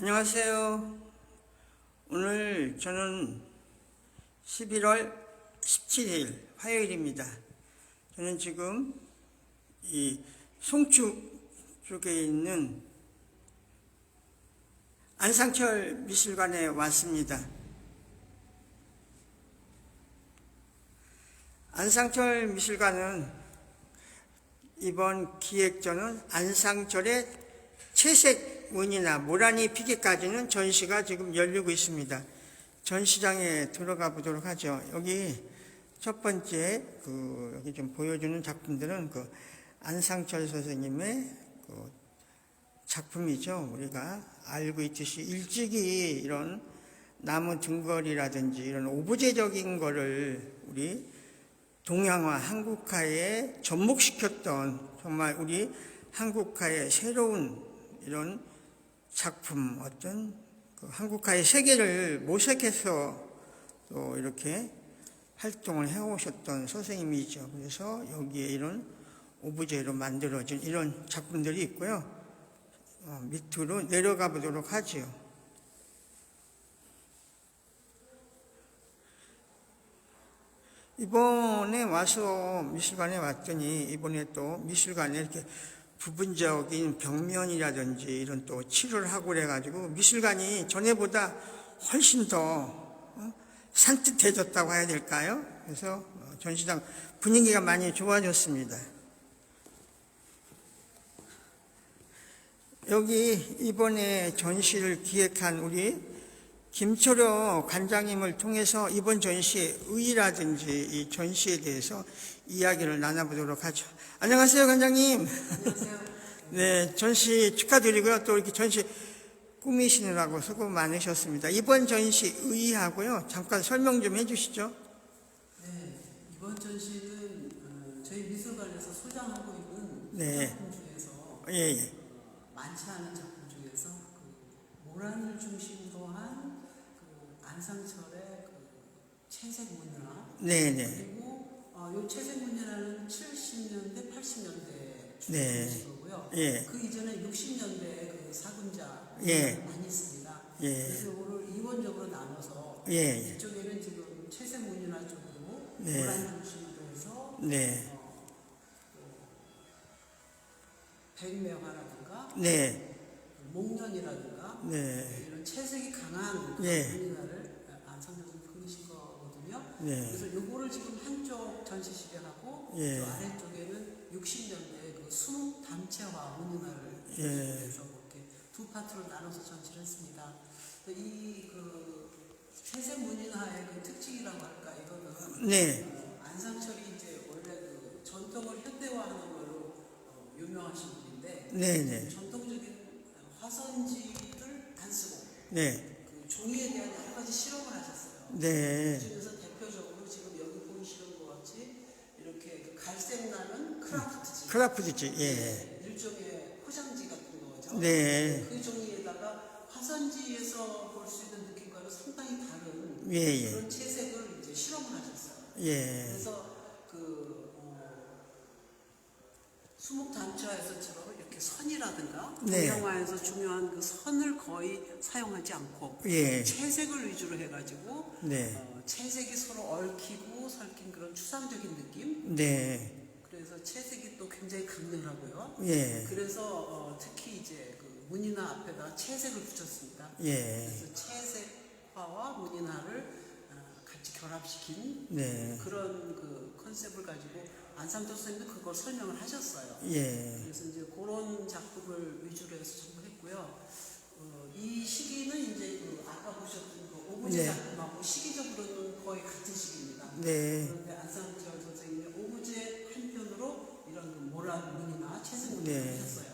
안녕하세요. 오늘 저는 11월 17일 화요일입니다. 저는 지금 이 송주 쪽에 있는 안상철 미술관에 왔습니다. 안상철 미술관은 이번 기획전은 안상철의 채색 문이나 모란이 피기까지는 전시가 지금 열리고 있습니다. 전시장에 들어가 보도록 하죠. 여기 첫 번째 그 여기 좀 보여주는 작품들은 그 안상철 선생님의 그 작품이죠. 우리가 알고 있듯이 일찍이 이런 나무 등걸이라든지 이런 오브제적인 거를 우리 동양화, 한국화에 접목시켰던 정말 우리 한국화의 새로운 이런 작품, 어떤 그 한국화의 세계를 모색해서 또 이렇게 활동을 해오셨던 선생님이죠. 그래서 여기에 이런 오브제로 만들어진 이런 작품들이 있고요. 어, 밑으로 내려가 보도록 하지요. 이번에 와서 미술관에 왔더니 이번에 또 미술관에 이렇게 부분적인 벽면이라든지 이런 또 치료를 하고 그래가지고 미술관이 전에보다 훨씬 더 어, 산뜻해졌다고 해야 될까요? 그래서 어, 전시장 분위기가 많이 좋아졌습니다. 여기 이번에 전시를 기획한 우리 김초려 관장님을 통해서 이번 전시의 의의라든지 이 전시에 대해서 이야기를 나눠보도록 하죠. 안녕하세요, 관장님. 안녕하세요. 네, 전시 축하드리고요. 또 이렇게 전시 꾸미시느라고 수고 많으셨습니다. 이번 전시 의의하고요. 잠깐 설명 좀 해주시죠. 네, 이번 전시는 어, 저희 미술관에서 소장하고 있는 네. 작품 중에서 예, 예. 어, 많지 않은 작품 중에서 그 모란을 중심으로 한그 안상철의 그 채색 문화 네, 네. 그리고 어, 요 채색 문화는 70년대, 80년대 네. 주거고요. 예. 그 이전에 60년대 그 사금자 예. 많이 있습니다. 예. 그래서 오늘 이원적으로 나눠서 예, 예. 이쪽에는 지금 채색 문이나 쪽으로 네. 모란 중심으로 해서 네. 백매화라든가 네. 목련이라든가 네. 이런 채색이 강한 그 예. 문이나를 안상적으로 그리신 네. 그래서 요거를 지금 한쪽 전시실에 하고 예. 또 아래쪽에는 60년대 그 수묵 단체화 문이나를 예. 그래서 이렇게 두 파트로 나눠서 전시를 했습니다. 이그 채색 문인화의 그 특징이라고 할까 이거는 네. 어, 안상철이 이제 원래 그 전통을 현대화하는 걸로 어, 유명하신 분인데 네, 네. 전통적인 화선지를 안 쓰고 네. 그 종이에 대한 여러 가지 실험을 하셨어요. 네. 그중에서 대표적으로 지금 여기 보이시는 것 같이 이렇게 그 갈색 나는 크라프트지. 예. 일종의 포장지 같은 거죠. 네. 그 종이에다가 화선지에서 볼 수 있는 느낌과는 상당히 다른 예, 예. 그런 채색을 이제 실험을 하셨어요. 예. 그래서 그 어, 수목 단처에서처럼 이렇게 선이라든가 네. 동양화에서 중요한 그 선을 거의 사용하지 않고 예. 채색을 위주로 해가지고 네. 어, 채색이 서로 얽히고 설킨 그런 추상적인 느낌. 네. 그래서 채색이 또 굉장히 강렬하고요. 예. 그래서 어, 특히 이제 그 문이나 앞에다 채색을 붙였습니다. 예. 그래서 채색화와 문인화를 어, 같이 결합시킨 네. 그런 그 컨셉을 가지고 안상도 선생님도 그걸 설명을 하셨어요. 예. 그래서 이제 그런 작품을 위주로 해서 전부 했고요. 어, 이 시기는 이제 그 아까 보셨던 그 오브제 네. 작품하고 시기적으로는 거의 같은 시기입니다. 네. 그런데 안상철 선생님의 오브제 한편으로 이런 그 모란 문이나 채색 문을 네. 하셨어요.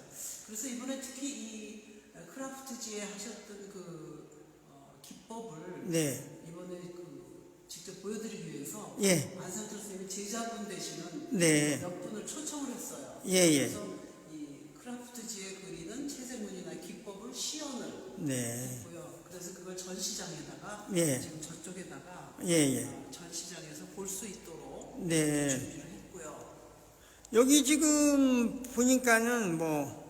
그래서 이번에 특히 이 크라프트지에 하셨던 그 어, 기법을 네. 이번에 그 직접 보여드리기 위해서 예. 안상철 선생님이 제자분 되시는 네. 몇 분을 초청을 했어요. 예, 예. 그래서 이 크라프트지에 그리는 채색문이나 기법을 시연을 네. 했고요. 그래서 그걸 전시장에다가 예. 지금 저쪽에다가 예, 예. 어, 전시장에서 볼 수 있도록 네. 준비를. 여기 지금 보니까는 뭐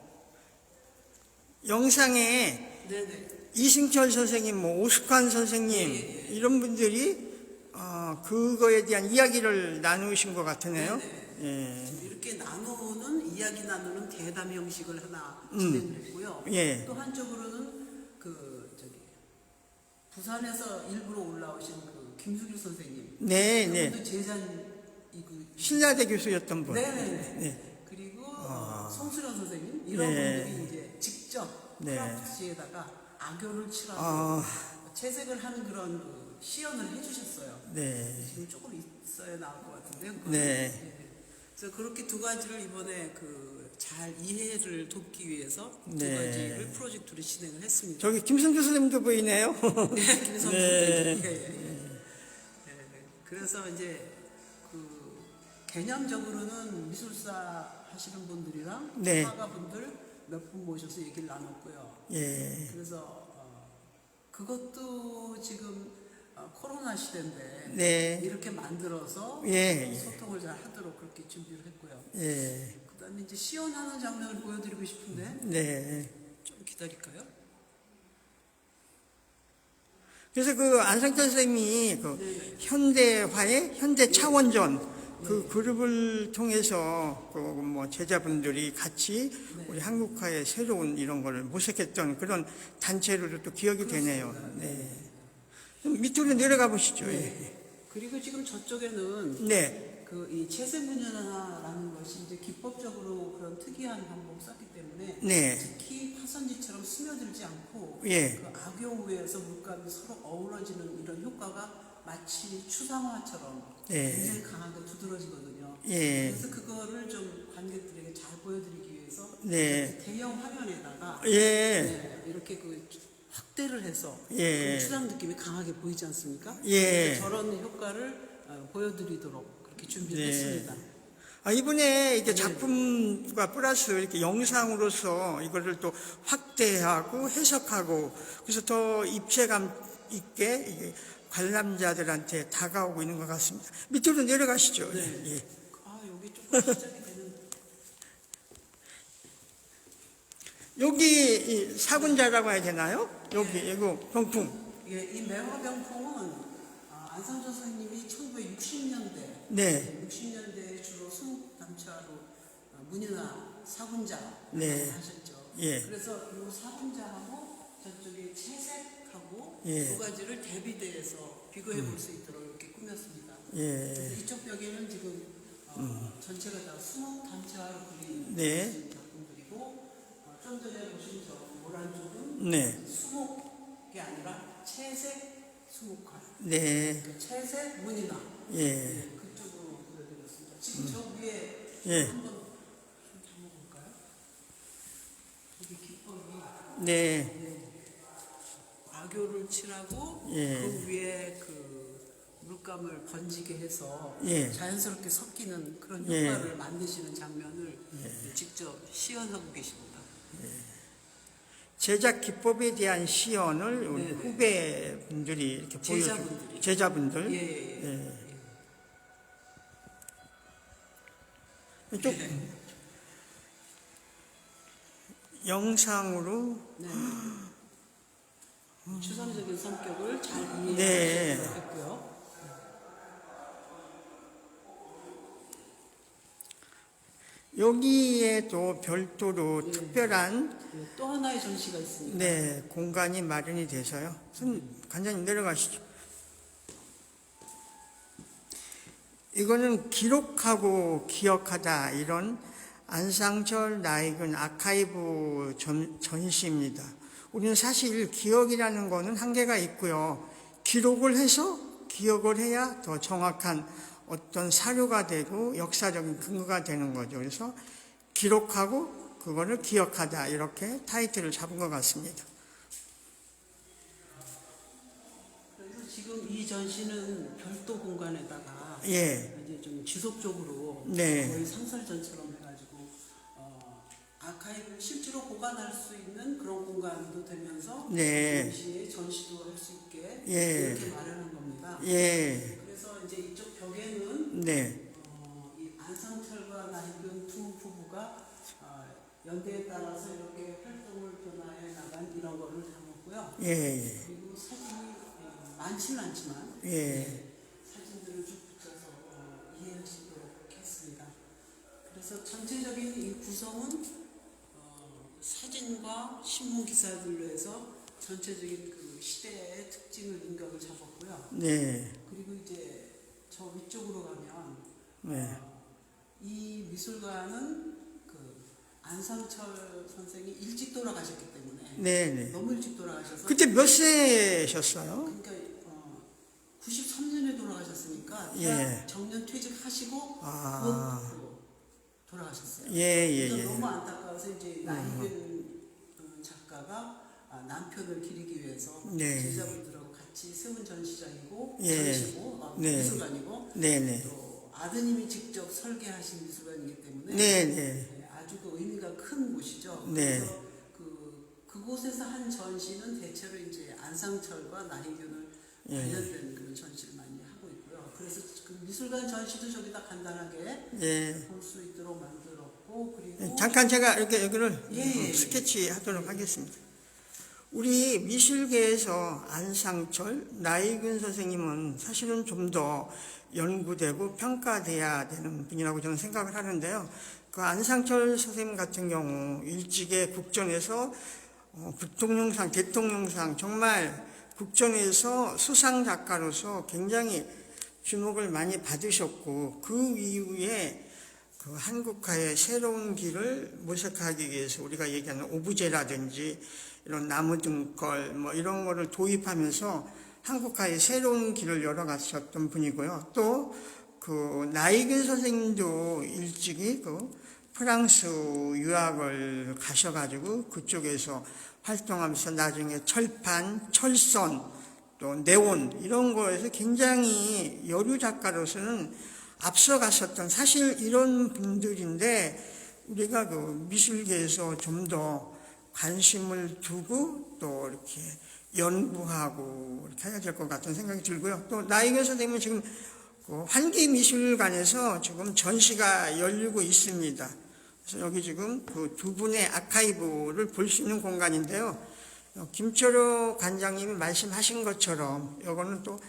영상에 네네. 이승철 선생님, 뭐 오숙환 선생님 이런 분들이 어, 그거에 대한 이야기를 나누신 것 같으네요. 예. 이렇게 나누는 이야기 나누는 대담 형식을 하나 진행했고요. 예. 또 한쪽으로는 그 저기 부산에서 일부러 올라오신 그 김수길 선생님. 네, 네. 제자이고 신라대 교수였던 분. 네네네. 네. 그리고 어, 송수련 선생님 이런 네. 분들이 이제 직접 네. 크라프트지에다가 악교를 칠하고 아, 채색을 하는 그런 그 시연을 해주셨어요. 네. 지금 조금 있어야 나올 것 같은데요. 그거는. 네. 그래서 그렇게 두 가지를 이번에 그 잘 이해를 돕기 위해서 두 네. 가지를 프로젝트로 진행을 했습니다. 저기 김선 교수님도 보이네요. 네, 네. 선생님. 예, 예, 예. 예, 네. 그래서 이제 그 개념적으로는 미술사 하시는 분들이랑 네. 화가분들 몇 분 모셔서 얘기를 나눴고요. 예. 그래서 어, 그것도 지금 어, 코로나 시대인데 네. 이렇게 만들어서 예, 예. 소통을 잘 하도록 그렇게 준비를 했고요. 예. 그다음에 이제 시연하는 장면을 보여드리고 싶은데 네. 좀 기다릴까요? 그래서 그 안상철 선생님이 그 현대화의 현대 차원전 그 그룹을 통해서 그 뭐 제자분들이 같이 우리 한국화의 새로운 이런 거를 모색했던 그런 단체로도 또 기억이 되네요. 네. 좀 밑으로 내려가 보시죠. 예. 그리고 지금 저쪽에는 네. 그이 채색문연화라는 것이 이제 기법적으로 그런 특이한 방법을 썼기 때문에 네. 특히 파선지처럼 스며들지 않고 예. 그 악용 위에서 물감이 서로 어우러지는 이런 효과가 마치 추상화처럼 예. 굉장히 강하게 두드러지거든요. 예. 그래서 그거를 좀 관객들에게 잘 보여드리기 위해서 네. 대형 화면에다가 예. 네, 이렇게 그 확대를 해서 예. 그 추상 느낌이 강하게 보이지 않습니까? 예. 저런 효과를 어, 보여드리도록 그렇게 준비를 네. 했습니다. 아, 이번에 이게 작품과 플러스 이렇게 영상으로서 이거를 또 확대하고 해석하고 그래서 더 입체감 있게 이게 관람자들한테 다가오고 있는 것 같습니다. 밑으로 내려가시죠. 네. 예. 아 여기 조금 시작이 되는 여기 이 사군자라고 해야 되나요? 여기 이거 병풍. 예, 이 매화병풍은 아, 안상조 선생님이 1960년대 네. 60년대에 주로 수목 담차로 어, 문이나 사군자 네. 하셨죠. 예. 그래서 이 사군자하고 저쪽에 채색 하고 예. 두 가지를 대비대에서 비교해 볼 수 있도록 이렇게 꾸몄습니다. 예. 그래서 이쪽 벽에는 지금 어, 전체가 다 수목 담차로 그린 네. 작품들이고 어, 좀 전에 보신 저 노란 쪽은 네. 수목이 아니라 채색 수목화, 네. 그 채색 문이나 예. 네, 그쪽으로 보여드렸습니다. 지금 저 위에 예. 한번 좀 잡아볼까요? 여기 기법이 네. 악교를 칠하고 예. 그 위에 그 물감을 번지게 해서 예. 자연스럽게 섞이는 그런 예. 효과를 만드시는 장면을 직접 시연하고 계십니다. 제작 기법에 대한 시연을 우리 네네. 후배분들이 이렇게 보여주 제자분들이. 제자분들 예, 예, 예. 예. 좀 영상으로 네. 추상적인 성격을 잘 네. 이해하셨고요. 여기에 또 별도로 특별한 네, 또 하나의 전시가 있습니다. 네 공간이 마련이 돼서요. 손 간단히 내려가시죠. 이거는 기록하고 기억하다 이런 안상철 나익은 아카이브 전, 전시입니다. 우리는 사실 기억이라는 거는 한계가 있고요. 기록을 해서 기억을 해야 더 정확한 어떤 사료가 되고 역사적인 근거가 되는 거죠. 그래서 기록하고 그거를 기억하다 이렇게 타이틀을 잡은 것 같습니다. 그래서 지금 이 전시는 별도 공간에다가 예, 이제 좀 지속적으로 네. 거의 상설 전처럼 해가지고 어, 아카이브 실제로 보관할 수 있는 그런 공간도 되면서 네. 동시에 전시도 할 수 있게 예. 이렇게 마련한 겁니다. 예, 그래서 이제 이쪽 벽에는 네, 어, 이 안상철과 나익은 두 부부가 어, 연대에 따라서 이렇게 활동을 변화해 나간 이런 거를 담았고요. 예, 예, 그리고 사진이 예, 많지는 않지만 예. 사진들을 쭉 붙여서 어, 이해하시도록 했습니다. 그래서 전체적인 이 구성은 어, 사진과 신문 기사들로 해서 전체적인 그 시대의 특징을 인각을 잡았고요. 네, 그리고 이제 저 위쪽으로 가면 네. 어, 이 미술관은 그 안상철 선생이 일찍 돌아가셨기 때문에 네, 네. 너무 일찍 돌아가셔서 그때 몇 세셨어요? 그러니까 어, 93년에 돌아가셨으니까 예. 정년 퇴직하시고 아. 곧 그, 돌아가셨어요. 예, 예, 예. 너무 안타 까워서 이제 나이든 어, 작가가 아, 남편을 기리기 위해서 네. 제자분들하고 같이 세운 전시장이고 예. 전시고 어, 네. 미술관이고 네, 네. 또 아드님이 직접 설계하신 미술관이기 때문에 네, 네. 네, 아주 그 의미가 큰 곳이죠. 네. 그래서 그 그곳에서 한 전시는 대체로 이제 안상철과 나희균을 예. 관련된 그런 전시를 많이 하고 있고요. 그래서 그 미술관 전시도 저기다 간단하게 예. 볼수 있도록 만들었고 그리고 네, 잠깐 제가 이렇게 여기를 예. 스케치 하도록 하겠습니다. 우리 미술계에서 안상철, 나이근 선생님은 사실은 좀 더 연구되고 평가돼야 되는 분이라고 저는 생각을 하는데요. 그 안상철 선생님 같은 경우 일찍의 국전에서 어, 부통령상, 대통령상 정말 국전에서 수상 작가로서 굉장히 주목을 많이 받으셨고 그 이후에 그 한국화의 새로운 길을 모색하기 위해서 우리가 얘기하는 오브제라든지 이런 나무 등걸 뭐 이런 거를 도입하면서 한국화의 새로운 길을 열어갔었던 분이고요. 또 그 나이근 선생님도 일찍이 그 프랑스 유학을 가셔가지고 그쪽에서 활동하면서 나중에 철판, 철선, 또 네온 이런 거에서 굉장히 여류 작가로서는 앞서갔었던 사실 이런 분들인데 우리가 그 미술계에서 좀 더 관심을 두고 또 이렇게 연구하고 이렇게 해야 될 것 같은 생각이 들고요. 또 나이근 선생님은 지금 그 환기미술관에서 지금 전시가 열리고 있습니다. 그래서 여기 지금 그 두 분의 아카이브를 볼 수 있는 공간인데요. 어, 김철호 관장님이 말씀하신 것처럼 이거는 또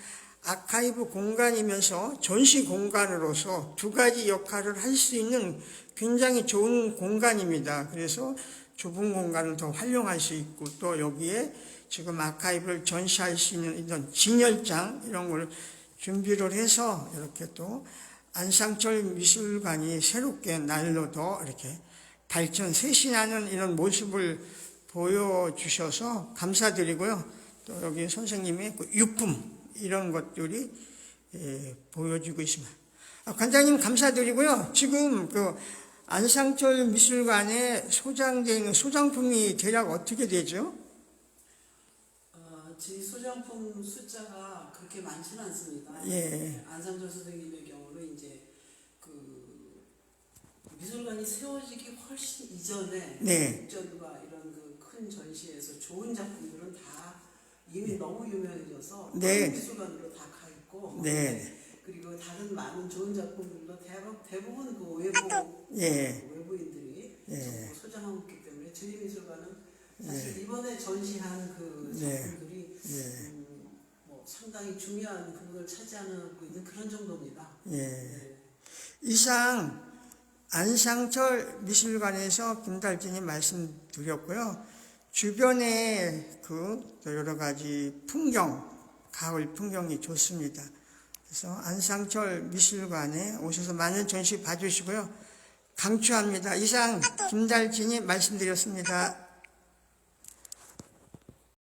아카이브 공간이면서 전시 공간으로서 두 가지 역할을 할 수 있는 굉장히 좋은 공간입니다. 그래서 좁은 공간을 더 활용할 수 있고 또 여기에 지금 아카이브를 전시할 수 있는 이런 진열장 이런 걸 준비를 해서 이렇게 또 안상철 미술관이 새롭게 날로 더 이렇게 발전 쇄신하는 이런 모습을 보여주셔서 감사드리고요. 또 여기 선생님의 그 유품 이런 것들이 예, 보여주고 있습니다. 아, 관장님 감사드리고요. 지금 그 안상철 미술관에 소장되어 있는 소장품이 대략 어떻게 되죠? 어, 제 소장품 숫자가 그렇게 많지는 않습니다. 예. 안상철 선생님의 경우는 이제 그 미술관이 세워지기 훨씬 이전에 네. 국전과 이런 그 큰 전시에서 좋은 작품들은 다 이미 너무 유명해져서 네. 미술관으로 다 가 있고 네. 그리고 다른 많은 좋은 작품들도 대부분, 대부분 그 외부 예. 외부인들이 예. 소장하고 있기 때문에 저희 미술관은 사실 이번에 전시한 그 네. 작품들이 예. 음, 뭐 상당히 중요한 부분을 차지하고 있는 그런 정도입니다. 예. 네. 이상 안상철 미술관에서 김달진이 말씀드렸고요. 주변에 그 여러 가지 풍경, 가을 풍경이 좋습니다. 그래서 안상철 미술관에 오셔서 많은 전시 봐주시고요. 강추합니다. 이상 김달진이 말씀드렸습니다.